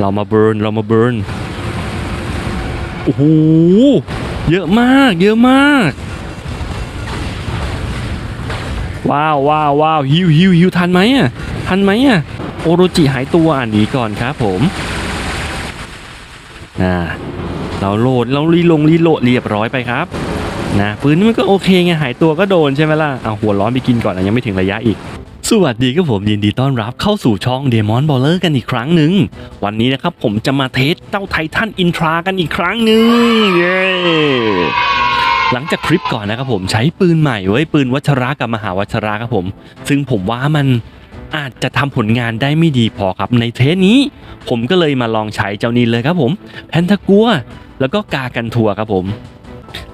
เรามาเบิร์นเรามาเบิร์นโอ้โหเยอะมาก เยอะมาก ว้าวว้าวว้าวฮิวฮิวฮิวทันไหมอะทันไหมอะโอโรจิหายตัวอ่านนีก่อนครับผมนะเราโหลดเรารีลงรีโหลดเรียบร้อยไปครับนะปืนนี่มันก็โอเคไงหายตัวก็โดนใช่ไหมล่ะเอาหัวร้อนไปกินก่อนนะยังไม่ถึงระยะอีก สวัสดีครับผมยินดีต้อนรับเข้าสู่ช่องเดมอนบอลเลอร์กันอีกครั้งหนึ่ง วันนี้นะครับผมจะมาเทสเจ้าไททันอินทรากันอีกครั้งหนึ่งเย้หลังจากคลิปก่อนนะครับผมใช้ปืนใหม่ไว้ยปืนวัชระกับมหาวัชระครับผม ซึ่งผมว่ามันอาจจะทำผลงานได้ไม่ดีพอครับในเทสนี้ ผมก็เลยมาลองใช้เจ้านี้เลยครับผมแพนทากัว แล้วก็กากันทัวครับผม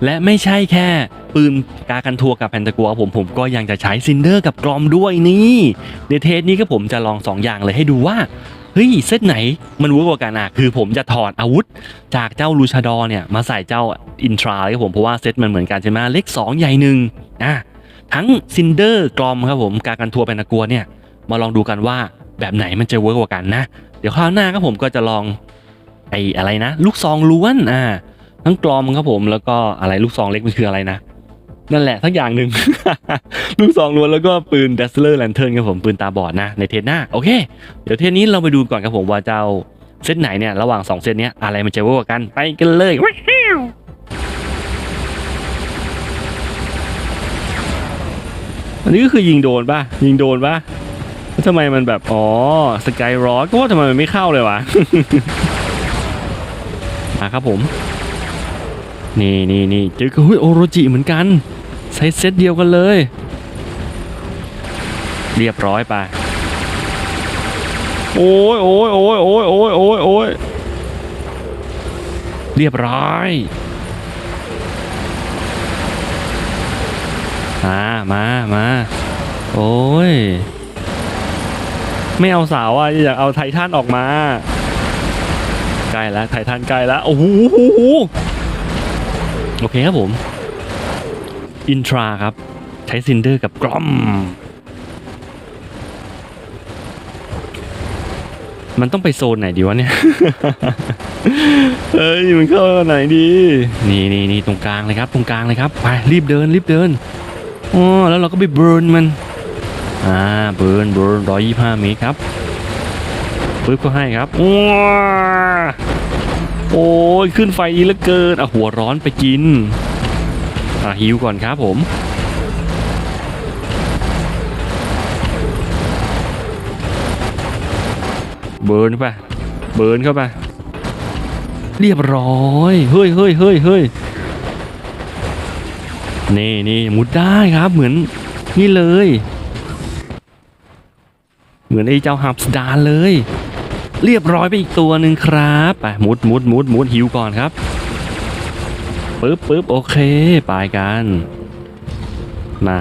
และไม่ใช่แค่ปืนกากันทัวกับแพนตากัวผมผมก็ยังจะใช้ซินเดอร์กับกรอมด้วยนี่ในเทสนี้ก็ผมจะลองสองอย่างเลยให้ดูว่าเฮ้ยเซตไหนมันเวิร์กกว่ากันอะคือผมจะถอดอาวุธ จากเจ้าลูชาดอร์เนี่ยมาใส่เจ้าอินทราเลยครับผมเพราะว่าเซตมันเหมือนกันใช่ไหมเล็ก 2 ใหญ่หนึ่งอะทั้งซินเดอร์กรอมครับผมกากันทัวแพนตากัวเนี่ยมาลองดูกันว่าแบบไหนมันจะเวิร์กกว่ากันนะ เดี๋ยวคราวหน้าครับผมก็จะลองไอ้อะไรนะ ลูกซองล้วนอ่า ทั้งกลอมครับผมแล้วก็อะไรลูกซองเล็กมันคืออะไรนะนั่นแหละทั้งอย่างหนึ่งลูกซองล้วนแล้วก็ปืน d a s l e r Lantern ครับผมปืนตาบอดนะในเทสหน้าโอเค เดี๋ยวเทสนี้เราไปดูก่อนครับผมว่าเจ้าเซตไหนเนี่ยระหว่าง 2 เซตเนี้ยอะไรมันจะเวิร์กกว่ากันไปกันเลยว้าวอันนี้ก็คือยิงโดนป่ะยิงโดนป่ะแล้วทำไมมันแบบอ๋อสกายรอก็ว่าทำไมมันไม่เข้าเลยวะอะครับผม นี่นี่นี่เจอกับโอโรจิเหมือนกันใช้เซตเดียวกันเลย เรียบร้อยไปโอ้ยโอ้ยโอ้ยโอ้ยโอ้ยโอ้ยโอ้ยเรียบร้อยมามามาโอ้ย ไม่เอาสาวอะอยากเอาไททันออกมา ใกล้แล้วไททันใกล้แล้วโอ้โห โอเคครับผม อินทราครับ ใช้ซินเดอร์กับกรอม มันต้องไปโซนไหนดีวะเนี่ย เอ้ยมันเข้าไหนดี นี่นี่นี่ตรงกลางเลยครับ ตรงกลางเลยครับ ไปรีบเดินรีบเดินอ๋อแล้วเราก็ไปเบิร์นมัน อ่าเบิร์นเบิร์นร้อยยี่ห้าเมตรครับปึ๊บก็ให้ครับว้า โอ้ยขึ้นไฟอีกเหลือเกินอะหัวร้อนไปกินอะหิวก่อนครับผมเบิร์นเข้าไปเบิร์นเข้าไปเรียบร้อยเฮ้ยเฮ้ยเฮ้ยเฮ้ยนี่นี่มุดได้ครับเหมือนนี่เลย เหมือนไอ้เจ้าฮับสดาเลย เรียบร้อยไปอีกตัวหนึ่งครับไปมุดมุดมุดมุดหิวก่อนครับปึ๊บปึ๊บโอเคไปกันมา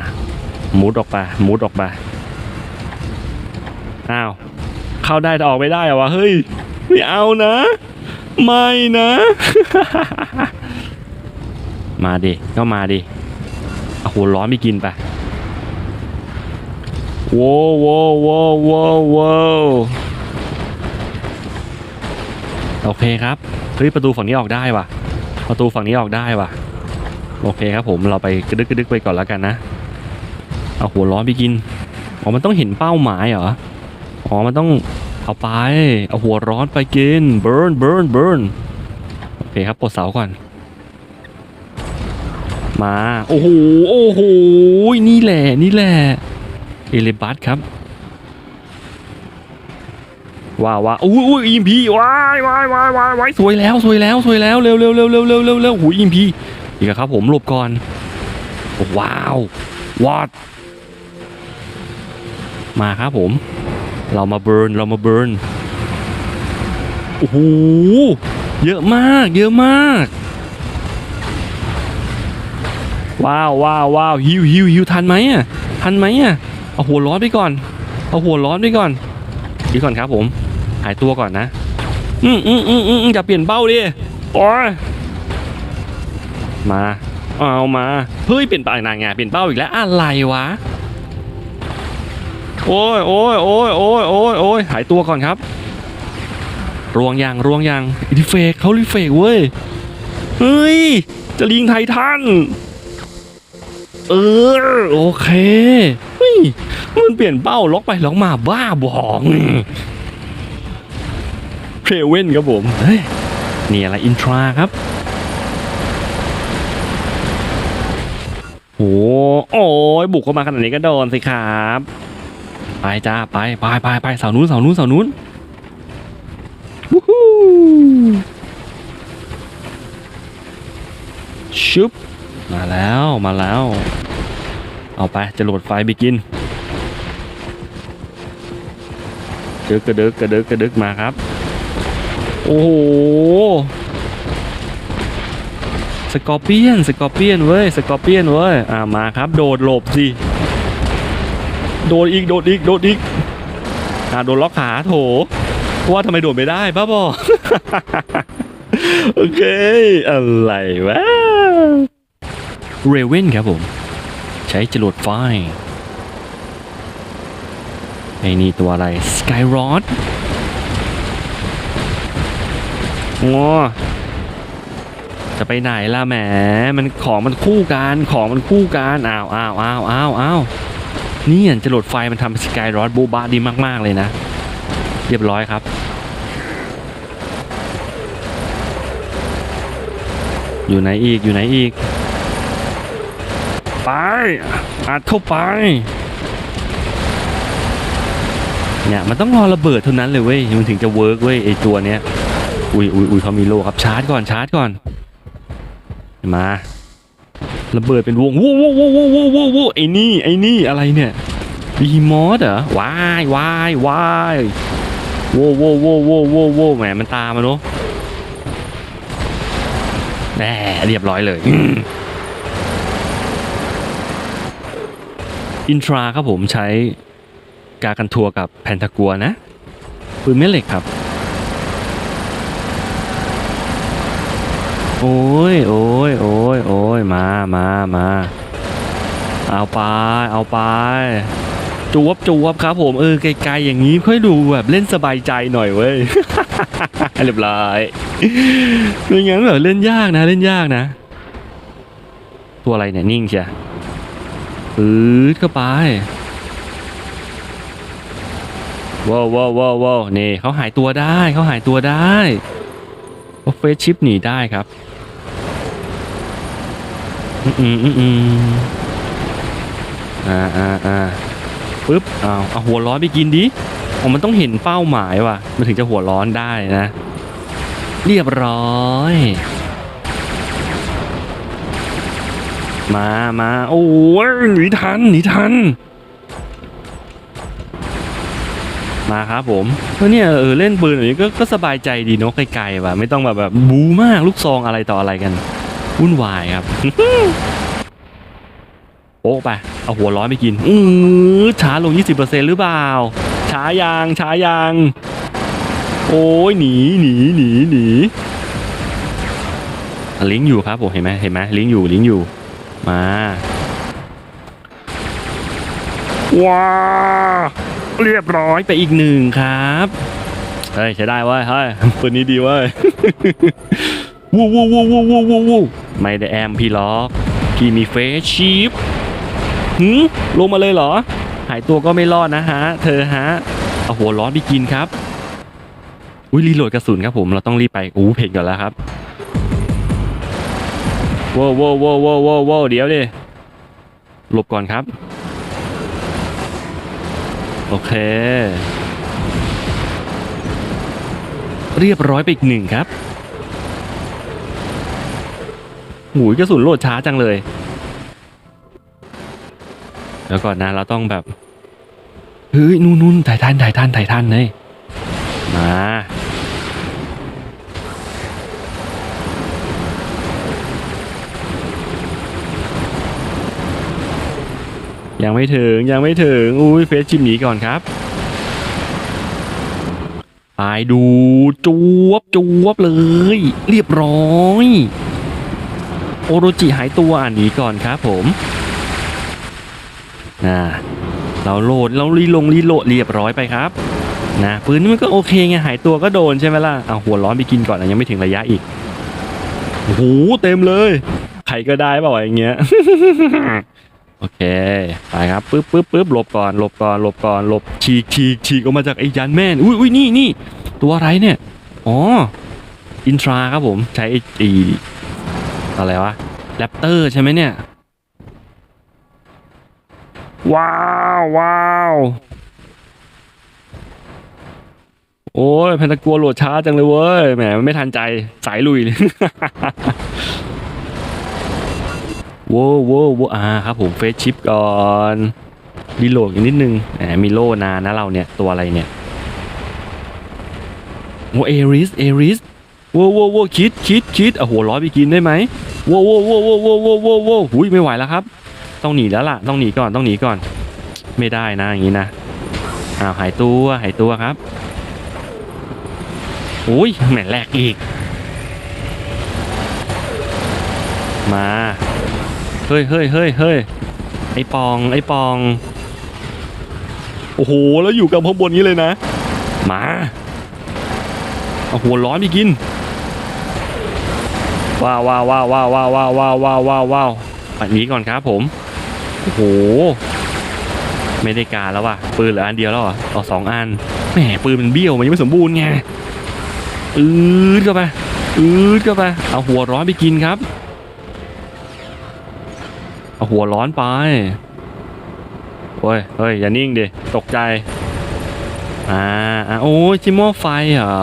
มุดออกไปมุดออกไปอ้าวเข้าได้แต่ออกไม่ได้เหรอวะเฮ้ยไม่เอานะ ไม่นะ มาดิก็มาดิเอาหัวร้อนไปกินไปโว้วโว้วโว้วโว้ว โอเคครับเฮ้ยประตูฝั่งนี้ออกได้ว่ะ ประตูฝั่งนี้ออกได้ว่ะ โอเคครับผมเราไปกระดึกกระดึกไปก่อนแล้วกันนะ เอาหัวร้อนไปกิน อ๋อมันต้องเห็นเป้าหมายเหรอ อ๋อมันต้องเอาไป เอาหัวร้อนไปกิน เบิร์นเบิร์นเบิร์นโอเคครับปลดเสาก่อน มา โอ้โห โอ้โห นี่แหละ นี่แหละ เอเลบัสครับ ว้าวว้าอุ้ยอุ้ยอิมพีว้ายว้ายว้ายว้ายว้ายสวยแล้วสวยแล้วสวยแล้วเร็วเร็วเร็วเร็วเร็วเร็วเร็วหูอิมพีอีกครับผมหลบก่อนว้าววอดมาครับผม เรามาเบิร์นเรามาเบิร์นโอ้โหเยอะมาก เยอะมาก ว้าวว้าวว้าวฮิวฮิวฮิวทันไหมอะทันไหมอะเอาหัวร้อนไปก่อน เอาหัวร้อนไปก่อนดีก่อนครับผม หายตัวก่อนนะ อืมอืมอืมอืมอย่าเปลี่ยนเป้าดิโอ้ยมาเอามาเฮ้ยเปลี่ยนเป้านางไงเปลี่ยนเป้าอีกแล้วอะไรวะโอ้ยโอ้ยโอ้ยโอ้ยโอ้ยโอ้ยหายตัวก่อนครับรวงยังรวงยังรีเฟกเขารีเฟกเว้ยเฮ้ยจะลิงไททันเออโอเคเฮ้ยมันเปลี่ยนเป้าล็อกไปล็อกมาบ้าบอง เพรเว่นครับผมเฮ้ยนี่อะไรอินทราครับโอ้โอ้ยบุกเข้ามาขนาดนี้ก็โดนสิครับ ไปจ้าไปไปไปไปเสานู้นเสานู้นเสานู้นวู้ฮู้ชุบมาแล้วมาแล้ว เอาไปจะโหลดไฟล์ไปกินเดึกกระดึกกระดึกกระดึกมาครับ โอ้โห สกอร์เปียน สกอร์เปียนเว้ย สกอร์เปียนเว้ย อ่ามาครับ โดดหลบสิ โดดอีก โดดอีก โดดอีก อ่าโดนล็อกขาโถ ว่าทำไมโดดไม่ได้บ้าบอ โอเค อะไรวะ เรเวนครับผม ใช้จรวดไฟไอ้นี่ตัวอะไร สกายรอด งอจะไปไหนล่ะแหม มันของมันคู่กัน ของมันคู่กันอ้าวอ้าวอ้าวอ้าวอ้าวนี่อะจรวดไฟมันทำสกายรอดโบบาดีมาก ๆ เลยนะ เรียบร้อยครับ อยู่ไหนอีกอยู่ไหนอีก ไปอัดเข้าไป เนี่ย มันต้องรอระเบิดเท่านั้นเลยเว้ย มันถึงจะเวิร์กเว้ยไอตัวเนี้ย อุ้ยอุ้ยอุ้ยเขามีโลครับชาร์จก่อนชาร์จก่อนมาระเบิดเป็นวงวู้วู้วู้วู้วู้วู้วู้ไอ้นี่ไอ้นี่อะไรเนี่ยบีมอสเหรอวายวายวายโว้โว้โว้โว้โว้โว้แหมมันตามมาเนอะแหมเรียบร้อยเลยอินทราครับผมใช้กากันทัวกับแพนทากัวนะปืนแม่เหล็กครับ โอ้ยโอ้ยโอ้ยโอ้ยมามามาเอาไปเอาไปจวบจวบครับผมเออไกลๆอย่างนี้ค่อยดูแบบเล่นสบายใจหน่อยเว้ยเรียบร้อยไม่งั้นแบบเล่นยากนะเล่นยากนะ ตัวอะไรเนี่ยนิ่งเชียปืดเข้าไปว้าวว้าวว้าวนี่เขาหายตัวได้เขาหายตัวได้เขาเฟสชิปหนีได้ครับ อืมอืมอืมอ่าอ่าอ่าปึ๊บเอาเอาหัวร้อนไปกินดิอ๋อมันต้องเห็นเป้าหมายว่ะ มันถึงจะหัวร้อนได้นะ เรียบร้อย มามาโอ้ยหนีทันหนีทัน มาครับผมก็เนี่ยเออเล่นปืนแบบนี้ก็ก็สบายใจดีเนาะไกลๆว่ะ ไม่ต้องแบบแบบบูมากลูกซองอะไรต่ออะไรกัน วุ่นวายครับโอ้ไป เอาหัวร้อนไปกิน อือช้าลง 20%หรือเปล่า ช้ายางช้ายาง โอ้ยหนีหนีหนีหนีลิงอยู่ครับผมเห็นไหมเห็นไหมลิงอยู่ลิงอยู่ มา ว้า เรียบร้อยไปอีกหนึ่งครับ เฮ้ย ใช้ได้เว้ยเฮ้ยปืนนี้ดีเว้ยวูวู้วู้วู้วู้วู้วู้ ไม่ได้แอมพี่ล็อกพี่มีเฟสชีฟหืมลงมาเลยเหรอ หายตัวก็ไม่รอดนะฮะ เธอฮะ เอาหัวร้อนไปกินครับ อุ้ยรีโหลดกระสุนครับผมเราต้องรีบไปอู้เพลงก่อนแล้วครับว้าวว้าวว้าวว้าวว้าวว้าวเดี๋ยวดิหลบก่อนครับ โอเค เรียบร้อยไปอีกหนึ่งครับ หูยกระสุนโหลดช้าจังเลย แล้วก่อนนะเราต้องแบบเฮ้ยนู่นนู่นไททันไททันไททันเลยมายังไม่ถึงยังไม่ถึง อุ้ยเฟสชิมหนีก่อนครับไปดูจวบจวบเลย เรียบร้อย โอโรจิหายตัวอ่านหนีก่อนครับผมนะเราโหลดเรารีลงรีโหลดเรียบร้อยไปครับนะปืนนี่มันก็โอเคไงหายตัวก็โดนใช่ไหมล่ะเอาหัวร้อนไปกินก่อนนะยังไม่ถึงระยะอีกโอ้โหเต็มเลยใครก็ได้เปล่าวอย่างเงี้ยโอเคไปครับปึ๊บปึ๊บปึ๊บหลบก่อนหลบก่อนหลบก่อนหลบฉีกฉีกฉีกออกมาจากไอ้ยันแม่นอุ้ยอุ้ยนี่นี่ตัวอะไรเนี่ยอ๋ออินทราครับผมใช้ไอ้ อ้อะไรวะแรปเตอร์ใช่ไหมเนี่ย ว้าวว้าวโอ้ยแพนตะกัวโหลดช้าจังเลยเว้ยแหมไม่ทันใจสายลุยเลยโว้วโว้วโว้วอ่าครับผมเฟซชิปก่อนรีโหลดอีกนิดนึงแหมมีโล่นานนะเราเนี่ยตัวอะไรเนี่ยโอ้เอริสเอริส โว้วโว้วโว้วคิดคิดคิดอะหัวร้อยไปกินได้ไหมโว้วโว้วโว้วโว้วโว้วโว้วโว้วโว้วหุยไม่ไหวแล้วครับ ต้องหนีแล้วล่ะ ต้องหนีก่อนต้องหนีก่อน ไม่ได้นะอย่างนี้นะอ้าวหายตัวหายตัวครับโอ้ยแหมแหลกอีก มาเฮ้ยเฮ้ยเฮ้ยเฮ้ยไอปองไอปอง โอ้โหแล้วอยู่กับข้างบนนี้เลยนะ มาเอาหัวร้อนไปกิน ว้าวว้าวว้าวว้าวว้าวว้าวว้าวว้าวว้าวว้าวอันนี้ก่อนครับผมโอ้โหไม่ได้การแล้วว่ะปืนเหลืออันเดียวแล้วเหรอเอาสองอันแหมปืนมันเบี้ยวมันยังไม่สมบูรณ์ไงอืดเข้าไปอืดเข้าไปเอาหัวร้อนไปกินครับเอาหัวร้อนไปโอ้ยเฮ้ยอย่านิ่งดิตกใจอ่าอ่าโอ้ยจิมโม่ไฟเหรอ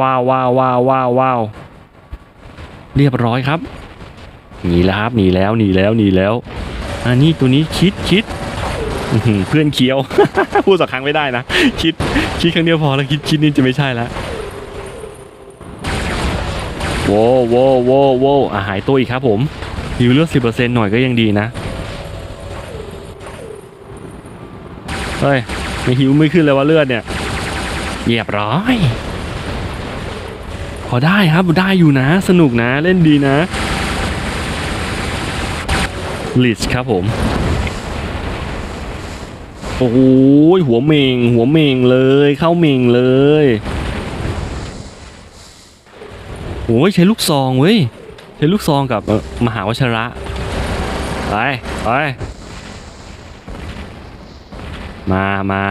ว้าวว้าวว้าวว้าวว้าวเรียบร้อยครับหนีแล้วครับหนีแล้วหนีแล้วหนีแล้วอันนี้ตัวนี้คิดคิดเพื่อนเคี้ยวพูดสักครั้งไม่ได้นะคิดคิดครั้งเดียวพอแล้วคิดคิดนี่จะไม่ใช่แล้วโว้วโว้วโว้วโว้อะหายตัวอีกครับผมฮิวเลือดสิบเปอร์เซ็นต์หน่อยก็ยังดีนะเฮ้ยไม่หิวไม่ขึ้นเลยว่าเลือดเนี่ยเรียบร้อย พอได้ครับได้อยู่นะ สนุกนะเล่นดีนะลิชครับผม โอ้โหหัวเมง หัวเมงเลย เข้าเมงเลยโอ้ยใช้ลูกซองเว้ยใช้ลูกซองกับมหาวชระไปไปมามา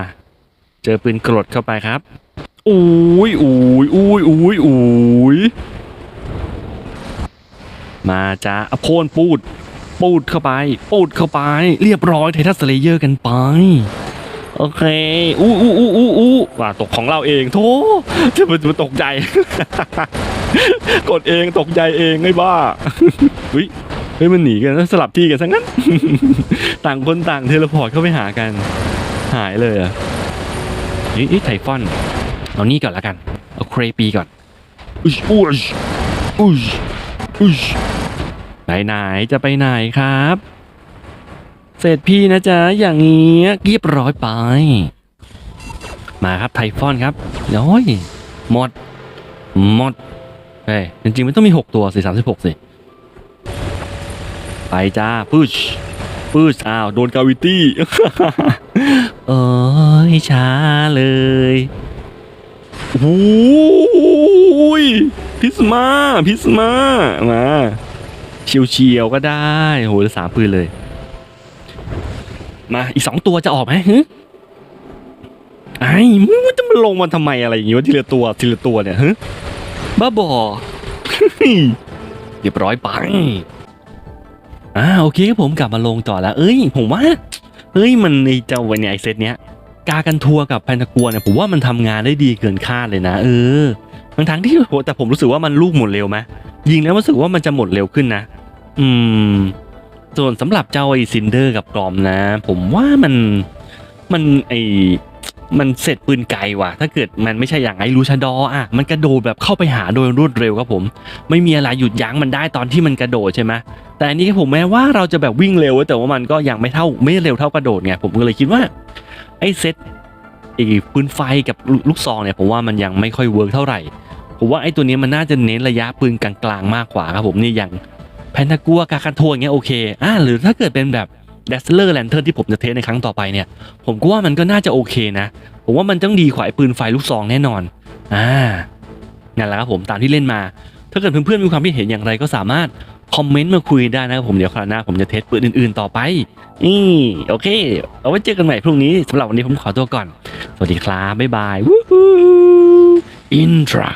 เจอปืนกรดเข้าไปครับ อุ้ยอุ้ยอุ้ยอุ้ยอุ้ยมาจ้าอะโพนปูด ปูดเข้าไป ปูดเข้าไป เรียบร้อยไททัสเลเยอร์กันไป โอเค อู้อู้อู้อู้อู้ว่าตกของเราเองโธ่จะมันจะตกใจ กดเองตกใจเองไอ้บ้าเฮ้ยเฮ้ยมันหนีกันสลับที่กันซะงั้น ต่างคนต่างเทเลพอร์ตเข้าไปหากัน หายเลยอะนี่นี่ไทฟอน เอานี่ก่อนละกัน เอาเครปีก่อนอุ้ยอุ้ยอุ้ยอุ้ยไปไหนจะไปไหนครับ เสร็จพี่นะจ๊ะ อย่างเงี้ยเรียบร้อยไป มาครับไทฟอนครับโอ้ยหมด หมดเฮ้ยจริงๆมันต้องมี 6 ตัวสิ36สิ ไปจ้าพุชพุชอ้าว โดนกาวิตี้ เอ้ยช้าเลย โอ้ยพิสมาพิสมามาเฉียวเฉียวๆก็ได้โหสามปืนเลย มาอีกสองตัวจะออกไหมฮึไอ้มึงจะมาลงมาทำไมอะไรอย่างงี้วะทีละตัวทีละตัวเนี่ยฮึบ้าบอเรียบร้อยไปอ่าโอเคผมกลับมาลงต่อแล้ว เอ้ย ผมว่าเฮ้ยมันในเจ้าวันเนี่ยไอเซตเนี้ย กากันทัวร์กับแพนตากัวเนี่ยผมว่ามันทำงานได้ดีเกินคาดเลยนะ เออทั้งทั้งที่โหแต่ผมรู้สึกว่ามันลูกหมดเร็วไหมยิงแล้วรู้สึกว่ามันจะหมดเร็วขึ้นนะ อืม ส่วนสำหรับเจ้าไอซินเดอร์กับกรอมนะ ผมว่ามันมันไอมันเสร็จปืนไกลว่ะ ถ้าเกิดมันไม่ใช่อย่างไอรูชาดอร์อะ มันกระโดดแบบเข้าไปหาโดยรวดเร็วครับผม ไม่มีอะไรหยุดยั้งมันได้ตอนที่มันกระโดดใช่ไหมแต่อันนี้ผมแม้ว่าเราจะแบบวิ่งเร็วแต่ว่ามันก็ยังไม่เท่าไม่เร็วเท่ากระโดดไงผมก็เลยคิดว่า ไอ้เซตไอ้ปืนไฟกับลูกซองเนี่ยผมว่ามันยังไม่ค่อยเวิร์กเท่าไหร่ผมว่าไอ้ตัวนี้มันน่าจะเน้นระยะปืนกลางๆมากกว่าครับผมนี่อย่างแพนทากัวกาคันโทอย่างเงี้ยโอเคอ่าหรือถ้าเกิดเป็นแบบ d a s l e r Lantern ที่ผมจะเทสในครั้งต่อไปเนี่ย ผมก็ว่ามันก็น่าจะโอเคนะ ผมว่ามันต้องดีกว่าไอ้ปืนไฟลูกซองแน่นอนอ่านั่นแหละครับผมตามที่เล่นมา ถ้าเกิดเพื่อนๆมีความคิดเห็นอย่างไรก็สามารถ คอมเมนต์มาคุยได้นะครับผมเดี๋ยวคราวหน้าผมจะเทสปืนอื่นๆต่อไป นี่โอเค เอาไว้เจอกันใหม่พรุ่งนี้สำหรับวันนี้ผมขอตัวก่อน สวัสดีครับ บ๊ายบายวู้ฮู้อินทรา